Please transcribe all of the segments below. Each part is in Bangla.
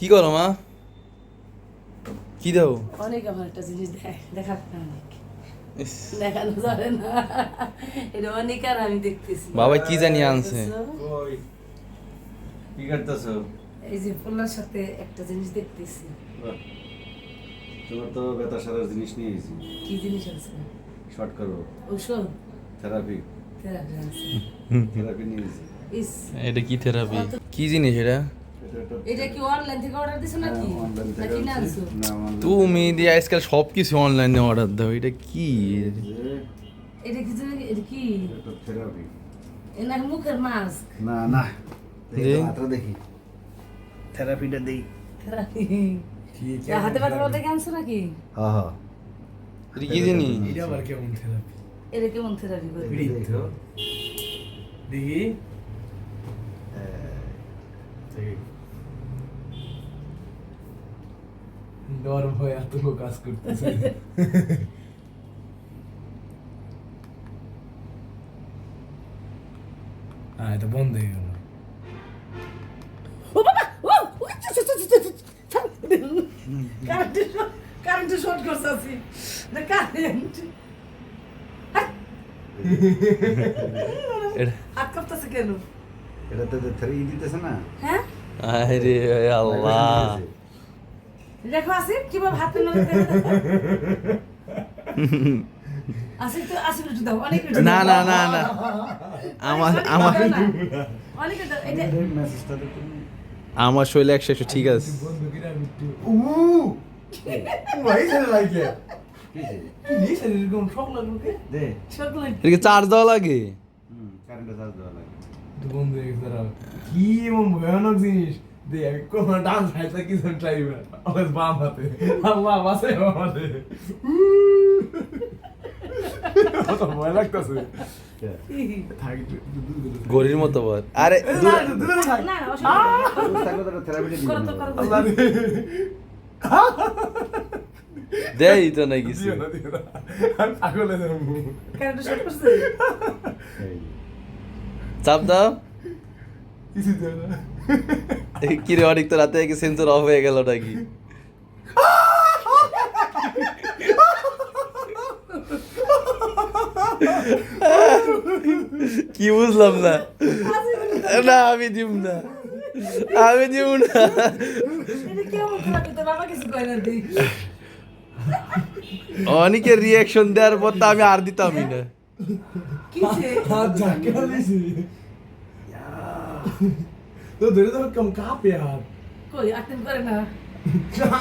কি করো মা? কি দাও অনেক আমার একটা জিনিস দেখ দেখা অনেক। দেখানো যাবে না। এটা অনেক আর আমি দেখতেছি। বাবা কি জানি আনছে। কি করতেছো? এই যে ফুলার সাথে একটা জিনিস দেখতেছি। তোমার তো ব্যথা সারার জিনিস নিয়ে এসেছি। কি জিনিস আছে শর্ট করো ঔষধ? থেরাপি থেরাপি আছে থেরাপি নিয়ে এসেছি। ইস। এটা কি থেরাপি কি জিনিস এটা? এটা কি অনলাইন থেকে অর্ডার দিছো নাকি? online তুমি দিয়ে আজকাল সব কিছু অনলাইনে অর্ডার দাও এটা কি? এটা কি এটা কি? এটা থেরাপি এ মুখের মাস্ক না না। দে। দেখি। থেরাপিটা দেই। থেরাপি হাতে ব্যথা বলতে আনছো নাকি? হ্যাঁ হ্যাঁ এটা কি জিনিস? এটা আবার কেমন থেরাপি এটা কেমন থেরাপি করে? দেখো। দেখি দেখি ডর ভয় এত কাজ করতেছে। হ্যাঁ এটা বন্ধ হয়ে গেল। কারেন্টে শর্ট করছে আছি। না কারেন্ট এটা হাত কাঁপতেছে কেন? এটাতে থেরাপি দিতেছে না? হ্যাঁ? আরে আল্লাহ। দেখো আসিফ কীভাবে হাতে নড়ে আসিফ তো আসিফ একটু দাও অনেক একটু না না না না। আমার আমার আমার শরীরে একশো একশো ঠিক আছে। চার্জ দেওয়া লাগে। কি এমন ভয়ানক জিনিস? কোন ডান্স হাইতা কিছু ট্রাই আমার বাম হাতে। আল্লাহ বাসে আমাদের কত ভয় লাগতেছে। কে? গরির মতো বল। আরে নেই। দেয় তো না কিছু। চাপ দাও। কিছু না। এই কি রে অনেক তো রাতে কি সেন্সর অফ হয়ে গেল নাকি? কি বুঝলাম না। না আমি দিব না। আমি দিব না। অনেকের রিয়াকশন দেওয়ার পর তো আমি আর দিতামই না। দিছি। তো ধরে ধরে কেমন কাঁপে হাত কই আতেম করে না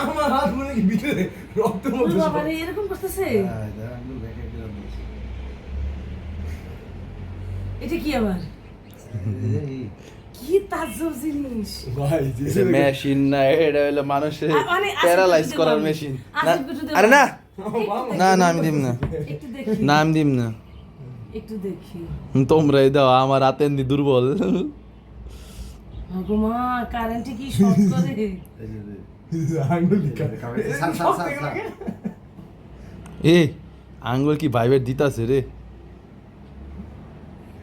আমার হাত মনে কি ভিতরে রক্ত মতো বাবা রে এরকম করতেছে। এটা কি আবার কি তাজ্জব জিনিস ভাই মেশিন না এটা হলো মানুষের মানে প্যারালাইজ করার মেশিন আরে না না। না আমি দিব না না আমি দিব না একটু দেখি তোমরাই দাও আমার হাতে এমনি দুর্বল ভগমা কারেন্টে কি শর্ট করে। এ আঙ্গুল কি ভাইবের দিতাছে রে?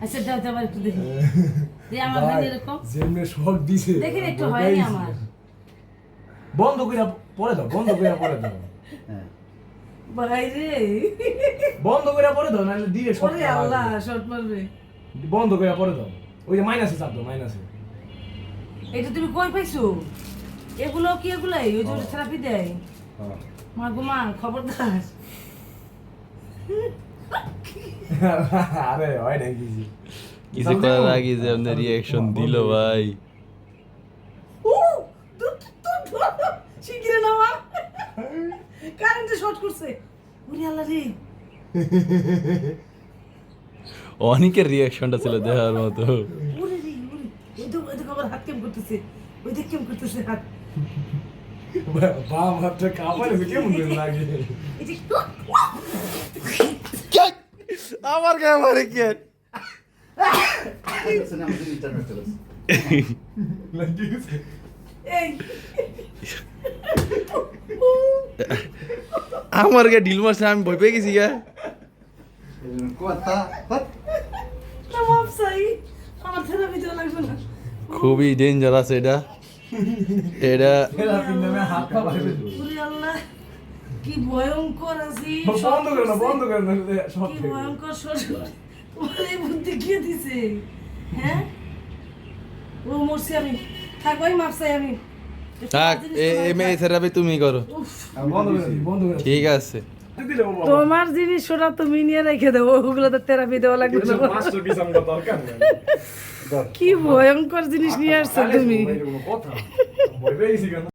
আচ্ছা দাও দাও একটু দেখি। দিয়ে আমার ভাই, এরকম? যেমনে শক দিছে দেখেন একটু হয়নি আমার। বন্ধ করে পরে দাও বন্ধ করে পরে দাও। হ্যাঁ। বাইরে বন্ধ করে পরে দাও নাহলে দিয়ে আল্লাহ শর্ট মারবে। বন্ধ করে পরে দাও। ওই যে মাইনাসে চাপ দাও মাইনাসে এটা তুমি কই পাইছো? এগুলো কি এগুলাই? ওই যে থেরাপি দেয়? হ্যাঁ। মা গো মা খবরদার। আরে হয় না কিছু কিছু করার আগে যে আমাদের রিয়াকশন দিল ভাই। কারেন্টে শর্ট করছে। ওরে আল্লাহ রে। অনেকের রিয়াকশনটা ছিল দেখার মতো ওরে রে ওরে ওই তো ওই তো আবার হাত কেম করতেছে? ওই দেখ কেম করতেছে হাত। বাম হাতটা কাঁপালে কেমন লাগে। আমার গায়ে মারে কে আমার গায়ে ঢিল মারছে আমি ভয় পেয়ে গেছি গা। কথা, হাত। না মাপ চাই আমার থেরাপি দেওয়া লাগবে না খুবই ডেঞ্জারাস এটা। এটা কি ভয়ঙ্কর আছি। বন্ধ করে না বন্ধ করে না কি ভয়ঙ্কর শ্বশুর তোমার এই বুদ্ধি কে দিছে? হ্যাঁ? ও মরছি আমি। থাক ওই মাপ আমি। থাক এ- মেয়ে থেরাপি তুমি করো। বন্ধ করে বন্ধ করে। ঠিক আছে। তোমার জিনিস ওটা তুমি নিয়ে রেখে দেবো ওগুলো তো। থেরাপি দেওয়া লাগবে কি ভয়ঙ্কর জিনিস নিয়ে আসছো তুমি।